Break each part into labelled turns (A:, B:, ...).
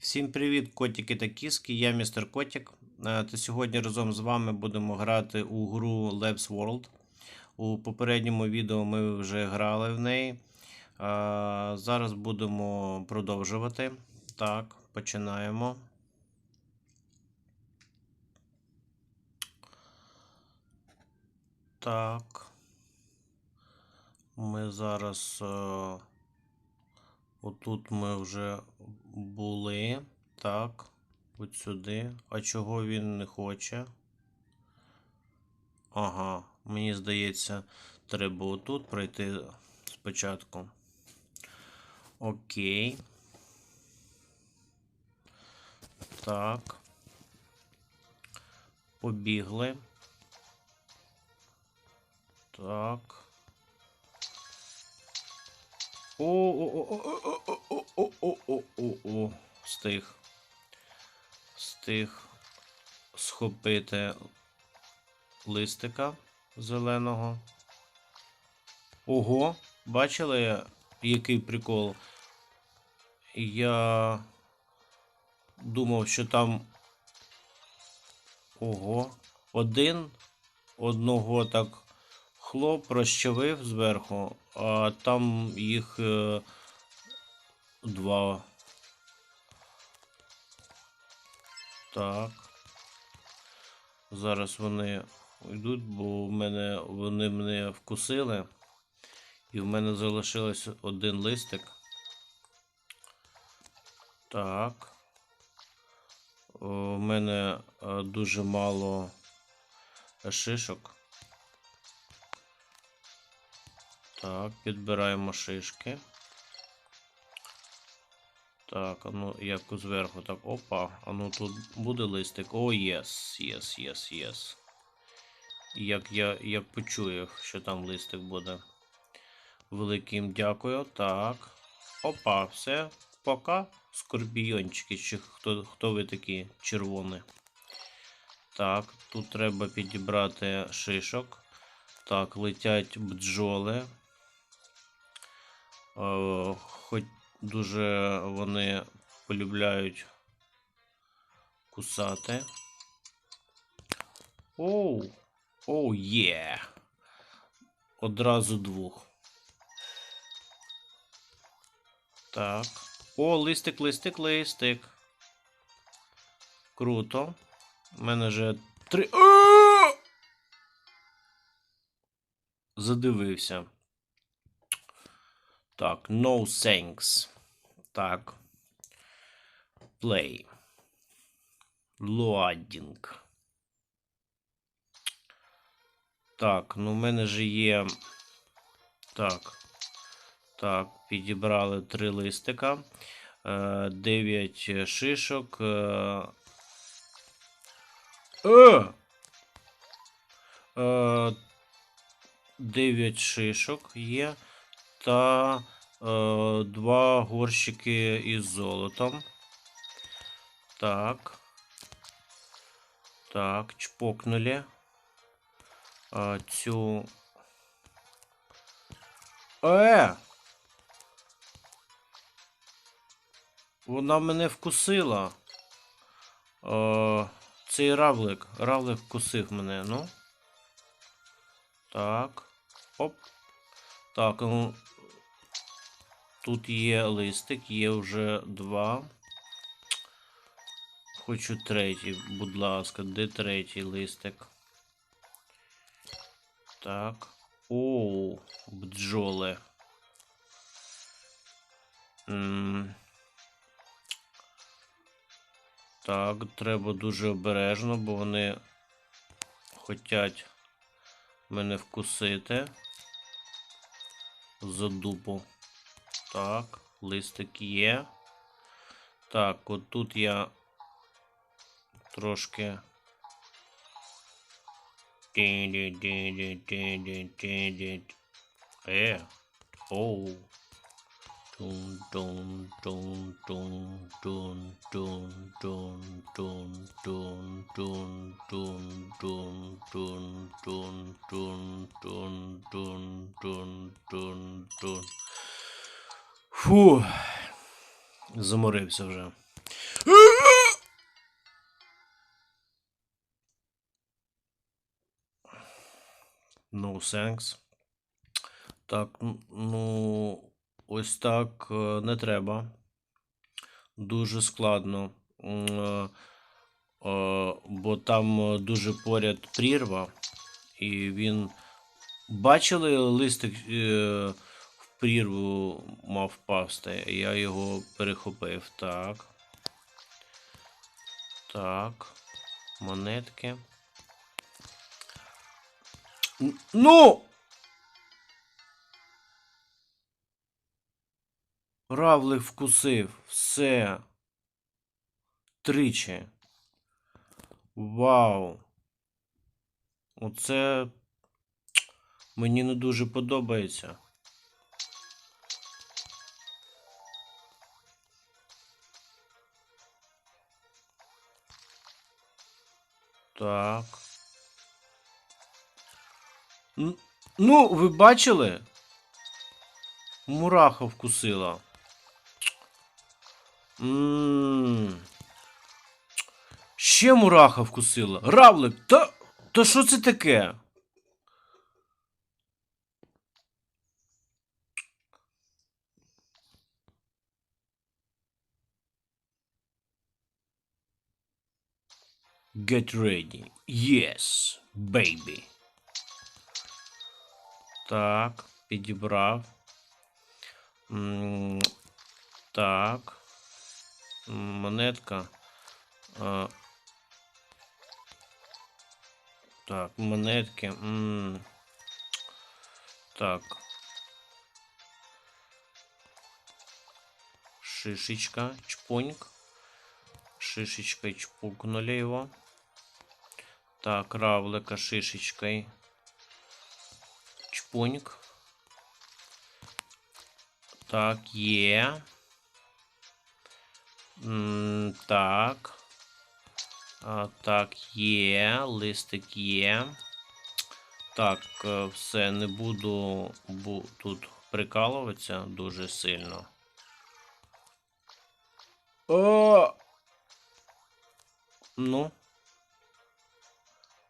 A: Всім привіт, котики та кіски. Я містер Котик. Е, Та сьогодні разом з вами будемо грати у гру Labs World. У попередньому відео ми вже грали в неї. Е, Зараз будемо продовжувати. Так, починаємо. Так. Ми зараз. Отут ми вже були. Так. От сюди. А чого він не хоче? Ага, мені здається, треба отут пройти спочатку. Окей. Так. Побігли. Так. О-о-о-о-о-о-о-о-о. Встиг. Встиг схопити листика зеленого. Ого, бачили, який прикол? Я думав, що там. Ого, один одного так хлоп розчавив зверху, а там їх е, два. Так. Зараз вони йдуть, бо в мене вони мене вкусили. І в мене залишилось один листик. Так. У мене е, дуже мало шишок. Так, підбираємо шишки. Так, а ну як зверху, так, опа. А ну тут буде листик. О, єс, єс, єс, єс. Як я як почую, що там листик буде. Великим дякую. Так. Опа, все. Пока. Скорпіончики, чи хто, хто ви такі червоні. Так, тут треба підібрати шишок. Так, летять бджоли. Е, Хоч дуже вони полюбляють кусати. Оу, оу є. Одразу двох. Так. О, листик, листик, листик. Круто. У мене вже три. Задивився. Так, no thanks. Так. Play. Loading. Так, ну в мене же є. Так. Так, підібрали три листика. Е, Дев'ять шишок. Е. Е! Е, Дев'ять шишок є та е, два горщики із золотом. Так. Так, чпокнули. А, цю. Е! Вона мене вкусила. Е, цей равлик. Равлик вкусив мене, ну. Так. Оп. Так, ну. Тут є листик, є вже два. Хочу третій, будь ласка, де третій листик? Так. Оу, бджоли. М. Так, треба дуже обережно, бо вони хочуть мене вкусити за дупу. Так, листик є. Так, от тут я трошки. Е. Оу. Тун тун тун тун тун тун тун тун тун тун тун тун тун тун тун тун тун тун тун тун Фу, заморився вже. No thanks. Так, ну, ось так е, не треба. Дуже складно, е, е, бо там дуже поряд прірва, і він. Бачили листик прірву мав впасти. Я його перехопив. Так. Так. Монетки. Ну! Равлик вкусив. Все. Тричі. Вау. Оце мені не дуже подобається. Так. Ну, ви бачили? Мураха вкусила. М. Ще мураха вкусила. Равлик, та. Та що це таке? Get ready. Yes, baby. Так, підібрав. Так. Монетка. А, Так, монетки. Так. Шишечка, чпоньк. Шишечкой чпукнули его. Так, равлика шишечкой. Чпоньк. Так, є. М, Так. А, так, є. Листик є. Так, е, все, не буду бу, тут прикалуватися дуже сильно. О! Ну.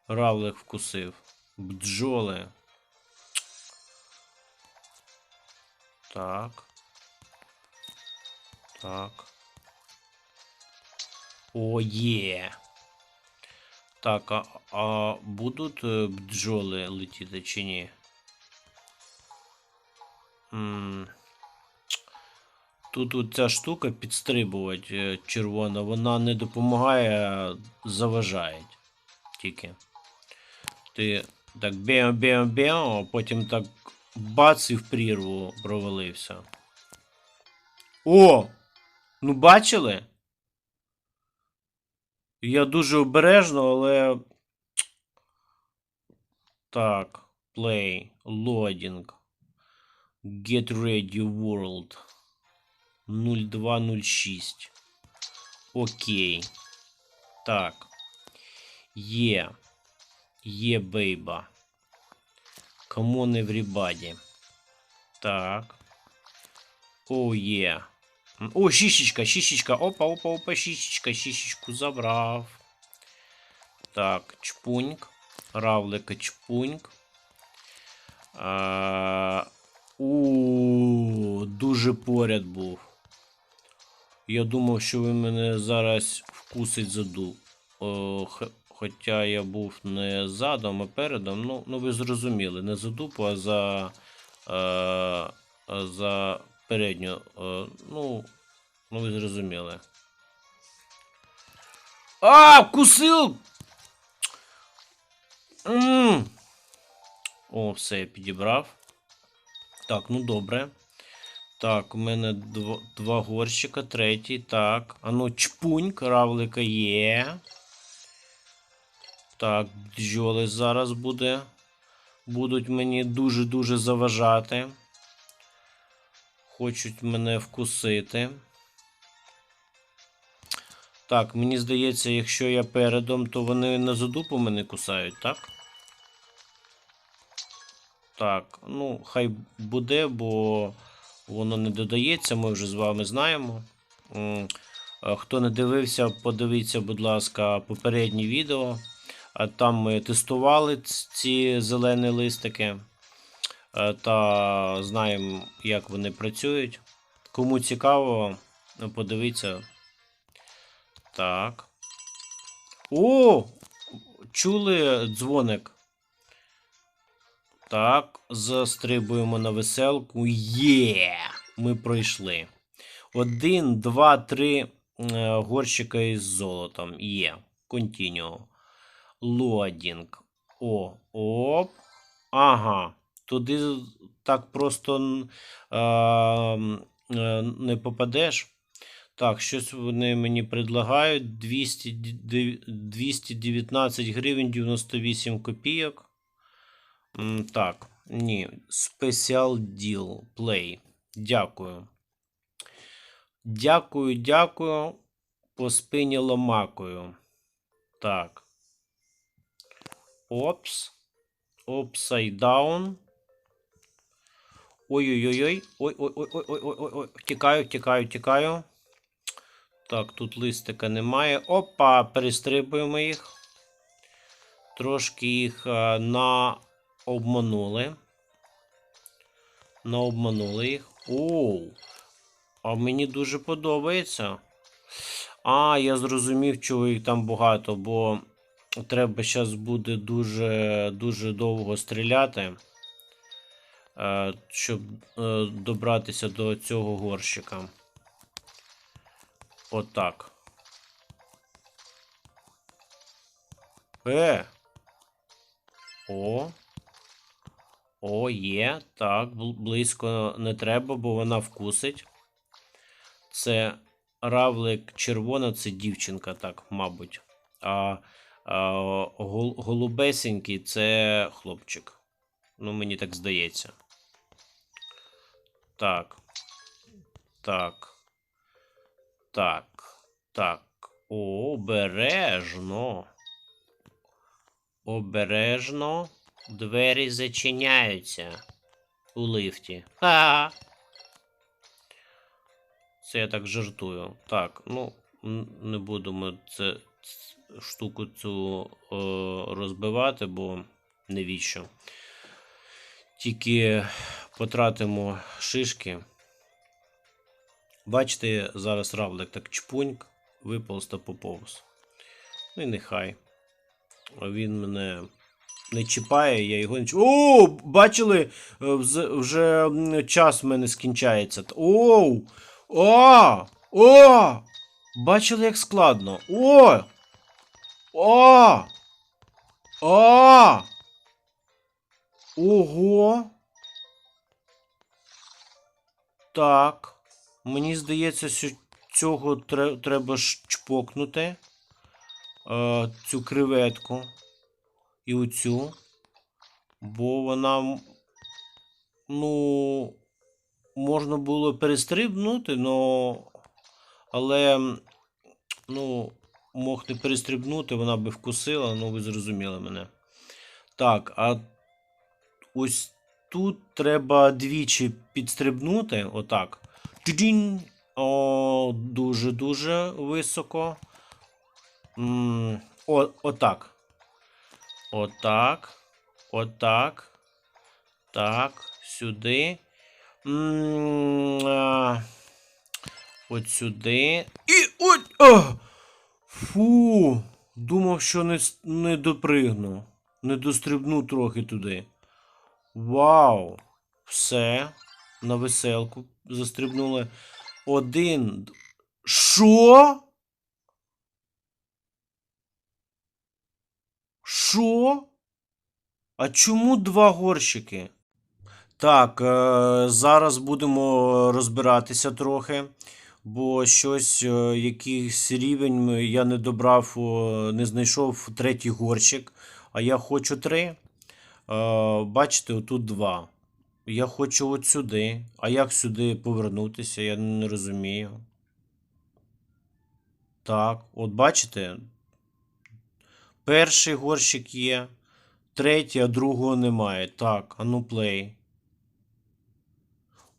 A: Равлик вкусив. Бджоли. Так. Так. О, є. Так, а, а будуть е, бджоли летіти чи ні? М. Тут ця штука підстрибувати е, червона, вона не допомагає, заважає тільки. Ти так а потім так бац і в прірву провалився. О! Ну бачили? Я дуже обережно, але. Так, play, loading. Get ready world. 0206. Окей. Так. Є. Є бейба. On everybody. Так. О, є. О, шишечка, шишечка. Опа, опа, опа, шишечка, шишечку забрав. Так, чпуньк. Равлика чпуньк. А, у, дуже поряд був. Я думав, що ви мене зараз вкусить заду. О, х- хоча я був не задом, а передом. Ну, ну ви зрозуміли, не за дупу, а за, е, за передню. Е, ну, ну ви зрозуміли. А, вкусив! О, все, я підібрав. Так, ну добре. Так, у мене два, два горщика, третій. Так. А ну, чпуньк, равлика є. Так, бджоли зараз буде. Будуть мені дуже-дуже заважати. Хочуть мене вкусити. Так, мені здається, якщо я передом, то вони на задупу мене кусають, так? Так, ну, хай буде, бо воно не додається, ми вже з вами знаємо. Хто не дивився, подивіться, будь ласка, попереднє відео. А Там ми тестували ці зелені листики е, та знаємо, як вони працюють. Кому цікаво, подивіться. Так. О! Чули дзвоник? Так, застрибуємо на веселку. Є! Ми пройшли. Один, два, три е, горщика із золотом. Є. Continue. Лодінг. О, оп. Ага. Туди так просто е, не попадеш. Так, щось вони мені предлагають. 200, 219 гривень 98 копійок. Так, ні. Special Deal Play. Дякую. Дякую, дякую. По спині ломакою. Так. Опс. Upside down. Ой-ой-ой-ой. Ой-ой-ой-ой-ой-ой-ой. Тікаю, тікаю, тікаю. Так, тут листика немає. Опа, перестрибуємо їх. Трошки їх е, на обманули. На обманули їх. Оу. А мені дуже подобається. А, я зрозумів, чого їх там багато, бо треба зараз буде дуже, дуже довго стріляти, е, щоб е, добратися до цього горщика. Отак. Е. О. О, є. Так, близько не треба, бо вона вкусить. Це равлик червона, це дівчинка, так, мабуть. А, голубесенький це хлопчик. Ну, мені так здається. Так. Так. Так. Так. Обережно. Обережно. Двері зачиняються у лифті. Ха! Це я так жартую. Так, ну, не будемо це, штуку цю е, розбивати, бо навіщо. Тільки потратимо шишки. Бачите, зараз равлик так чпуньк, виповз та поповз. Ну і нехай. Він мене не чіпає, я його не чіпаю. О, бачили? Е, Вже час в мене скінчається. Оу! О! О! Бачили, як складно. О! О! О! Ого! Так. Мені здається, що цього треба чпокнути. Е, цю креветку. І оцю. Бо вона. Ну. Можна було перестрибнути, но... але. Ну, мог не перестрибнути, вона би вкусила, ну ви зрозуміли мене. Так, а ось тут треба двічі підстрибнути. Отак. О, дуже-дуже високо. О, отак. Отак. Отак. Так. Сюди. М, От сюди. І от. А! Фу. Думав, що не, не допригну. Не дострибну трохи туди. Вау! Все. На веселку застрибнули. Один. Що? Що? А чому два горщики? Так, е, зараз будемо розбиратися трохи, бо щось, е, якийсь рівень я не добрав, не знайшов третій горщик, а я хочу три. Е, бачите, отут два. Я хочу от сюди. А як сюди повернутися, я не розумію. Так, от бачите? Перший горщик є, третій, а другого немає. Так, а ну плей.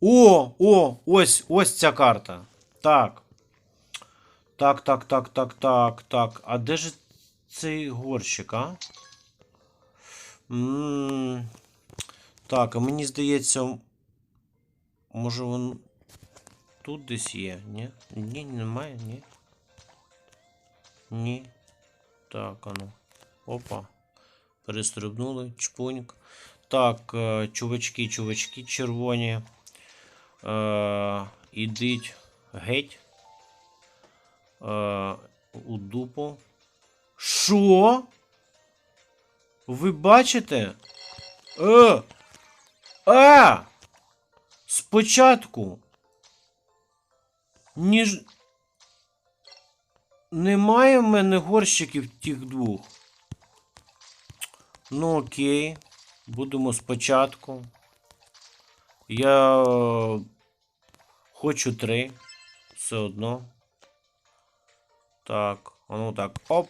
A: О, о, ось, ось ця карта. Так. Так, так, так, так, так, так. А де ж цей горщик, а? м Так, а мені здається. Може він тут десь є? Ні? Ні, немає, ні. Ні. Так, а ну. Опа. Перестрибнули. Чпуньк. Так, е, чувачки, чувачки червоні. Е, ідіть геть. Е, у дупу. Що? Ви бачите? Е! Е! Спочатку. Ніж. Немає в мене горщиків тих двох. Ну окей. Будемо спочатку. Я е, хочу три. Все одно. Так, ну так. Оп.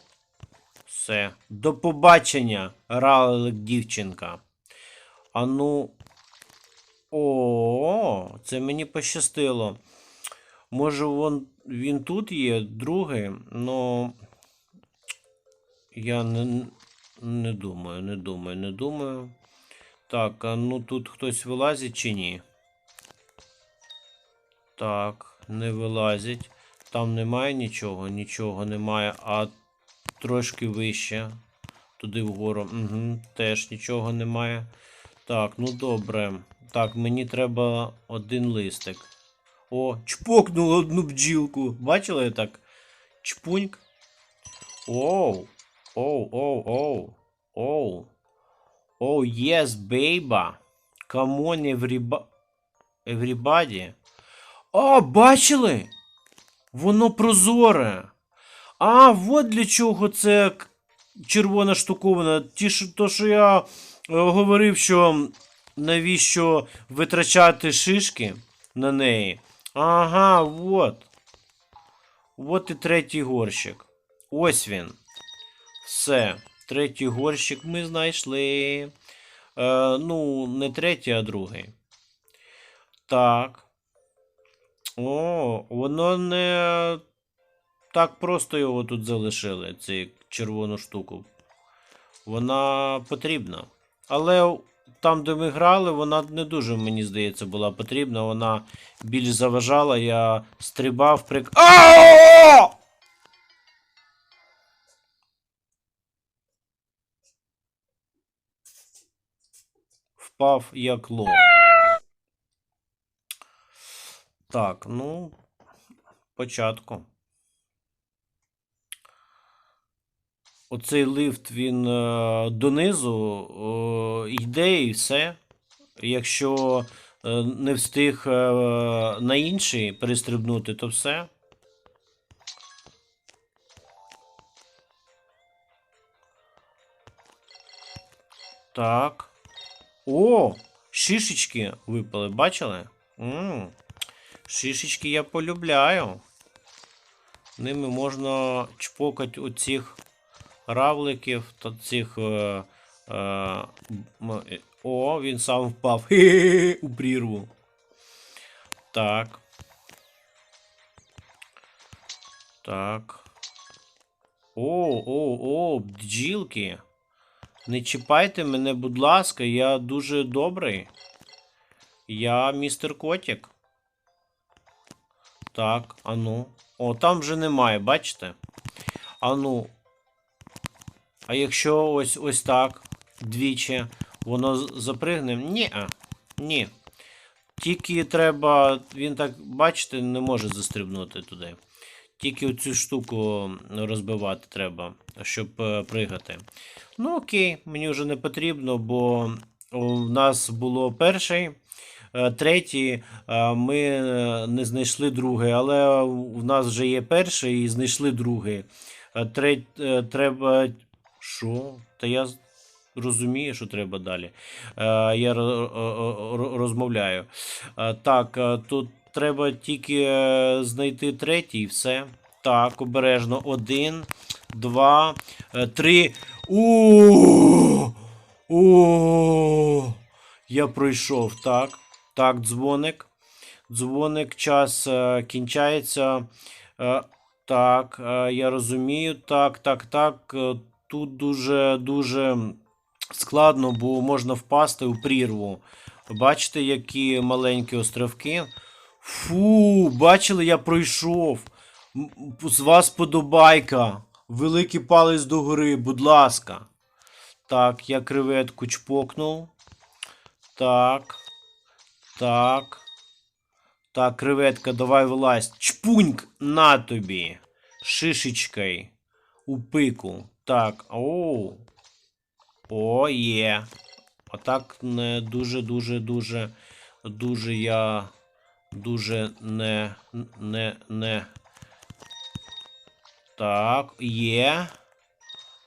A: Все. До побачення, ралик дівчинка. А ну. О, це мені пощастило. Може, вон, він тут є, другий, но я не, не думаю, не думаю, не думаю. Так, а ну тут хтось вилазить чи ні? Так, не вилазить. Там немає нічого, нічого немає, а трошки вище. Туди вгору. Угу, теж нічого немає. Так, ну добре. Так, мені треба один листик. О, чпокнуло одну бджілку. Бачили так? Чпуньк. Оу. Оу, оу, оу. Оу. Оу, baby. Come on, everybody. А, бачили? Воно прозоре. А, от для чого це червона штуковина. Ті, що, то, що я е, говорив, що навіщо витрачати шишки на неї. Ага, от. От і третій горщик. Ось він. Все. Третій горщик ми знайшли. Е, ну, не третій, а другий. Так. О, воно не так просто його тут залишили, цю червону штуку. Вона потрібна. Але там, де ми грали, вона не дуже, мені здається, була потрібна. Вона більш заважала, я стрибав прик. Впав як лох. Так, ну, початку. Оцей лифт він е, донизу йде і все. Якщо е, не встиг е, на інший перестрибнути, то все. Так. О! Шишечки випали, бачили? м Шишечки я полюбляю. Ними можна чпокати оцих равликів та цих. Е, е, е, о, він сам впав. У прірву. Так. Так. О, о, о, бджілки. Не чіпайте мене, будь ласка, я дуже добрий. Я містер Котік. Так, ану. О, там вже немає, бачите? Ану. А якщо ось ось так, двічі, воно запригне? Ні. а, Ні. Тільки треба. Він так, бачите, не може застрибнути туди. Тільки оцю штуку розбивати треба, щоб е, пригати. Ну, окей, мені вже не потрібно, бо у нас було перший, е, третій, е, ми е, не знайшли другий, але в нас вже є перший і знайшли другий. Е, Треть, е, треба. Що? Та я розумію, що треба далі. Я ро- ро- ро- розмовляю. Так, тут треба тільки знайти третій, і все. Так, обережно. Один, два, три. О! О! Я пройшов. Так. Так, дзвоник. Дзвоник, час е, кінчається. Е, так, е, я розумію. Так, так, так. тут дуже дуже складно, бо можна впасти у прірву. Бачите, які маленькі островки. Фу, бачили, я пройшов. З вас подобайка. Великий палець догори, будь ласка. Так, я креветку чпокнув. Так. Так. Так, креветка, давай вилазь. Чпуньк на тобі. Шишечкою. У пику. Так. Оу. О, є. Отак не дуже, дуже, дуже, дуже я. Дуже не. Не. не. Так, є.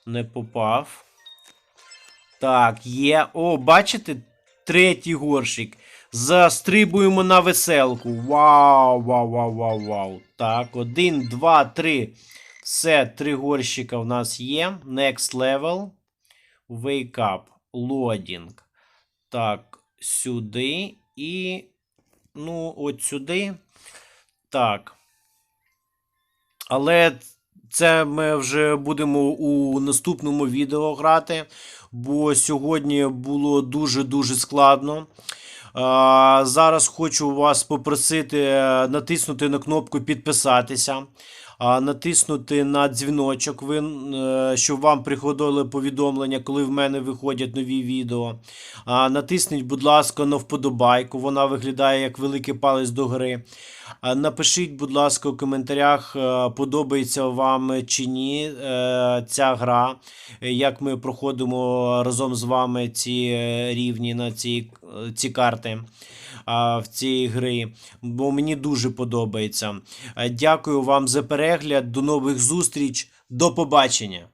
A: Не попав. Так, є. О, бачите? Третій горщик. Застрибуємо на веселку. Вау, вау, вау, вау, вау. Так, один, два, три. Все, три горщика в нас є. Next level. Wake up. Loading. Так, сюди і. Ну, от сюди. Так. Але це ми вже будемо у наступному відео грати, бо сьогодні було дуже-дуже складно. Зараз хочу вас попросити е, натиснути на кнопку підписатися, натиснути на дзвіночок, ви, е, щоб вам приходили повідомлення, коли в мене виходять нові відео. Натисніть, будь ласка, на вподобайку. Вона виглядає як великий палець до гри. Напишіть, будь ласка, у коментарях, е, подобається вам чи ні е, ця гра, як ми проходимо разом з вами ці рівні на ці, ці карти в цій гри, бо мені дуже подобається. Е, Дякую вам за перегляд. До нових зустріч. До побачення!